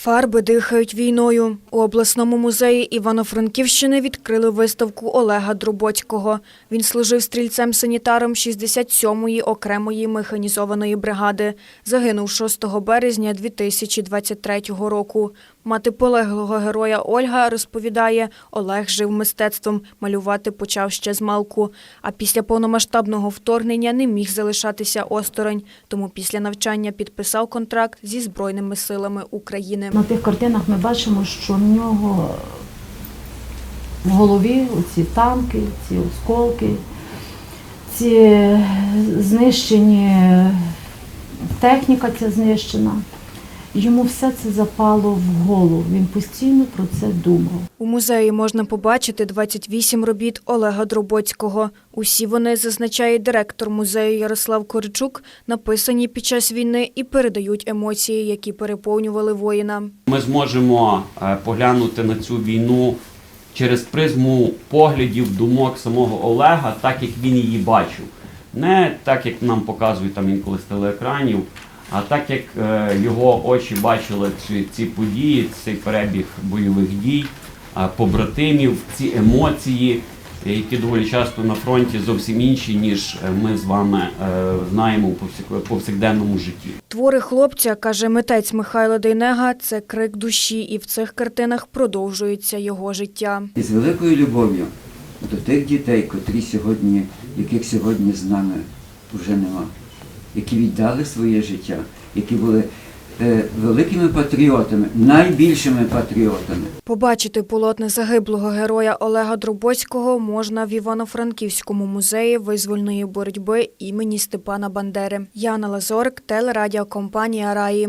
Фарби дихають війною. У обласному музеї Івано-Франківщини відкрили виставку Олега Дроботького. Він служив стрільцем-санітаром 67-ї окремої механізованої бригади. Загинув 6 березня 2023 року. Мати полеглого героя Ольга розповідає, Олег жив мистецтвом, малювати почав ще з малку. А після повномасштабного вторгнення не міг залишатися осторонь. Тому після навчання підписав контракт зі Збройними силами України. На тих картинах ми бачимо, що в нього в голові ці танки, ці осколки, ці знищені техніка ця знищена. Йому все це запало в голову. Він постійно про це думав. У музеї можна побачити 28 робіт Олега Дроботського. Усі вони, зазначає директор музею Ярослав Корчук, написані під час війни і передають емоції, які переповнювали воїна. Ми зможемо е, поглянути на цю війну через призму поглядів, думок самого Олега, так як він її бачив. Не так, як нам показують там інколи з телеекранів, а так як е, його очі бачили ці, ці події, цей перебіг бойових дій, е, побратимів, ці емоції, які доволі часто на фронті зовсім інші, ніж е, ми з вами е, знаємо у повсякденному житті. Твори хлопця, каже митець Михайло Дейнега, це крик душі, і в цих картинах продовжується його життя. І з великою любов'ю до тих дітей, котрі сьогодні, яких сьогодні з нами вже нема, які віддали своє життя, які були е, великими патріотами, найбільшими патріотами. Побачити полотне загиблого героя Олега Дробоцького можна в Івано-Франківському музеї визвольної боротьби імені Степана Бандери. Яна Лазорик, телерадіокомпанія Раї.